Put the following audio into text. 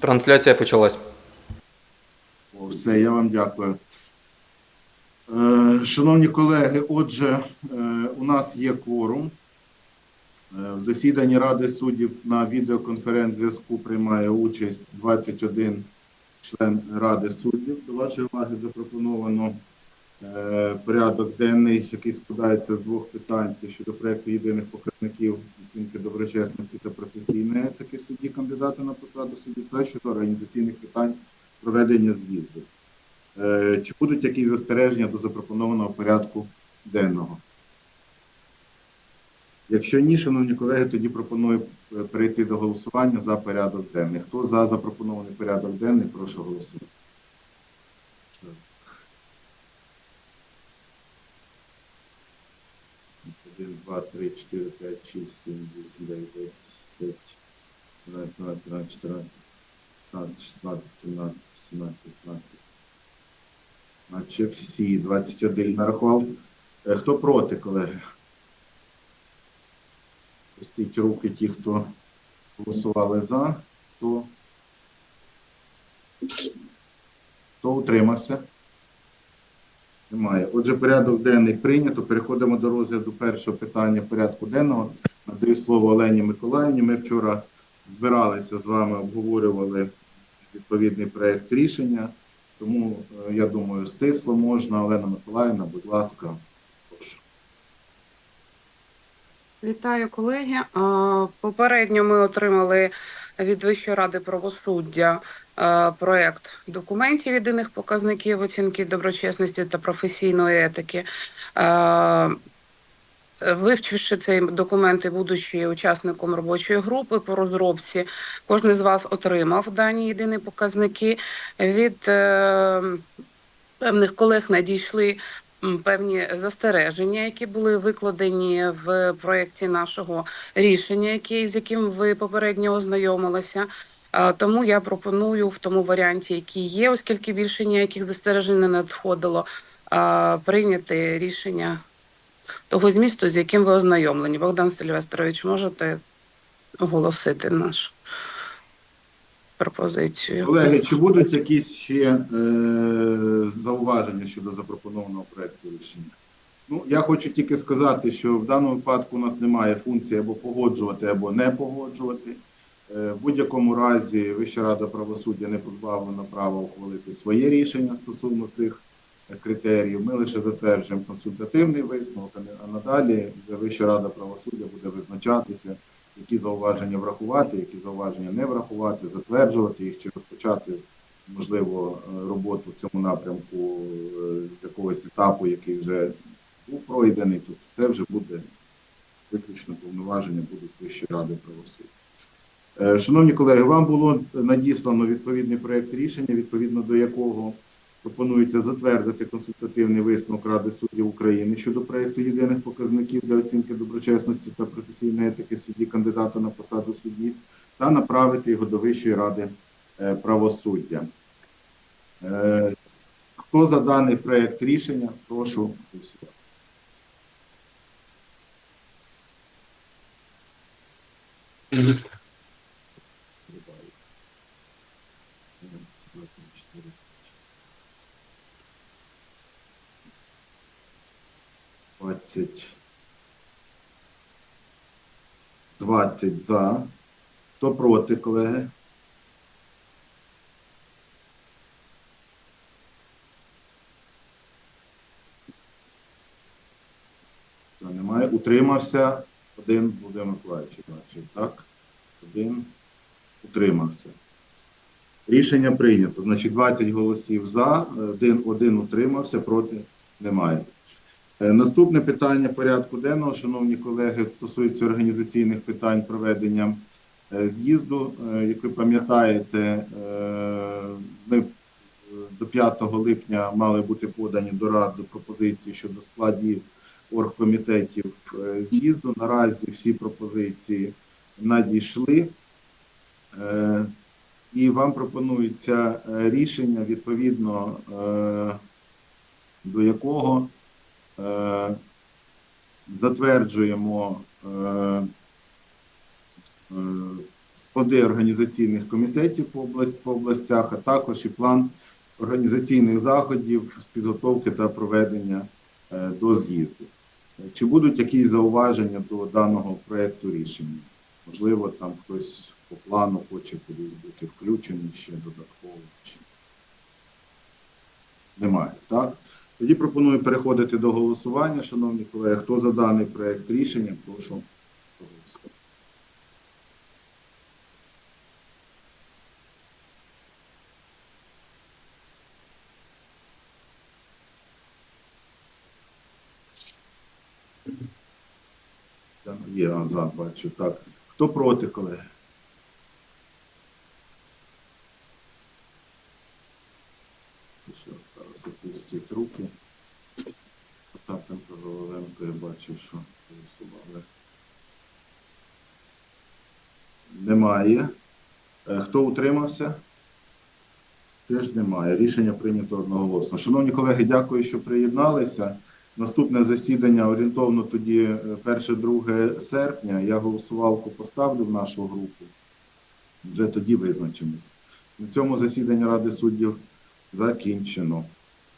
Трансляція почалась. Все, я вам дякую. Е, Шановні колеги, отже, е, у нас є кворум. Е, В засіданні Ради суддів на відеоконференц-зв'язку приймає участь 21 член Ради суддів. До вашої уваги запропоновано порядок денний, який складається з двох питань. Це щодо проекту єдиних показників оцінки доброчесності та професійної етики судді кандидата на посаду судді та щодо організаційних питань проведення з'їзду. Е, Чи будуть якісь застереження до запропонованого порядку денного? Якщо ні, шановні колеги, тоді пропоную е, перейти до голосування за порядок денний. Хто за запропонований порядок денний, прошу голосувати. Один, два, три, чотири, п'ять, шість, сім, вісім, дев'ять, десять, 12, 13, 14, 15, 16, 17, 18, 15. Наче всі 21 нарахував. Е, Хто проти, колеги? Пустіть руки ті, хто голосували за, хто, хто утримався? Немає. Отже, порядок денний прийнято. Переходимо до розгляду першого питання порядку денного. Надаю слово Олені Миколаївні. Ми вчора збиралися з вами, обговорювали відповідний проект рішення. Тому е, я думаю, стисло можна. Олена Миколаївна, будь ласка, прошу. Вітаю, колеги. Попередньо ми отримали від Вищої ради правосуддя е, проект документів єдиних показників оцінки доброчесності та професійної етики. Е, Вивчивши цей документ і будучи учасником робочої групи по розробці, кожен з вас отримав дані єдині показники. Від е, певних колег надійшли певні застереження, які були викладені в проєкті нашого рішення, який, з яким ви попередньо ознайомилися. Тому я пропоную в тому варіанті, який є, оскільки більше ніяких застережень не надходило, прийняти рішення того змісту, з яким ви ознайомлені. Богдан Сильвестрович, можете оголосити нашу пропозицію? Колеги, чи будуть якісь ще е, зауваження щодо запропонованого проекту рішення? Ну, я хочу тільки сказати, що в даному випадку у нас немає функції або погоджувати, або не погоджувати. Е, в будь-якому разі Вища рада правосуддя не позбавлена права ухвалити своє рішення стосовно цих е, критеріїв. Ми лише затверджуємо консультативний висновок, а надалі Вища рада правосуддя буде визначатися, які зауваження врахувати, які зауваження не врахувати, затверджувати їх чи розпочати, можливо, е, роботу в цьому напрямку е, з якогось етапу, який вже був пройдений. Тобто це вже буде виключно повноваження будуть Вищої ради правосуддя. Е, Шановні колеги, вам було надіслано відповідний проект рішення, відповідно до якого пропонується затвердити консультативний висновок Ради суддів України щодо проекту єдиних показників для оцінки доброчесності та професійної етики судді кандидата на посаду судді та направити його до Вищої ради е, правосуддя. Е, Хто за даний проект рішення, прошу голосувати. Двадцять. Двадцять за. Хто проти, колеги? За немає. Утримався один Володимир Миколаївич, так? Один утримався. Рішення прийнято. Значить, 20 голосів за, один, один утримався, проти немає. Е, Наступне питання порядку денного, шановні колеги, стосується організаційних питань проведення е, з'їзду. Е, Як ви пам'ятаєте, ми до 5 липня мали бути подані до Ради пропозиції щодо складів оргкомітетів з'їзду. Наразі всі пропозиції надійшли. І вам пропонується рішення, відповідно до якого затверджуємо е, е, склади організаційних комітетів по, областях, а також і план організаційних заходів з підготовки та проведення е, до з'їзду. Е, Чи будуть якісь зауваження до даного проекту рішення? Можливо, там хтось по плану хоче кудись бути включений ще додатково. Немає, так? Тоді пропоную переходити до голосування. Шановні колеги, хто за даний проект рішення, прошу проголосувати. А, за, бачу. Так. Хто проти, колеги? Що, зараз опустіть руки. Потапенко, Головенко, я бачу, що голосували. Немає. Е, Хто утримався? Теж немає. Рішення прийнято одноголосно. Шановні колеги, дякую, що приєдналися. Наступне засідання орієнтовно тоді е, 1-2 серпня. Я голосувалку поставлю в нашу групу. Вже тоді визначимось. На цьому засідання Ради суддів закінчено.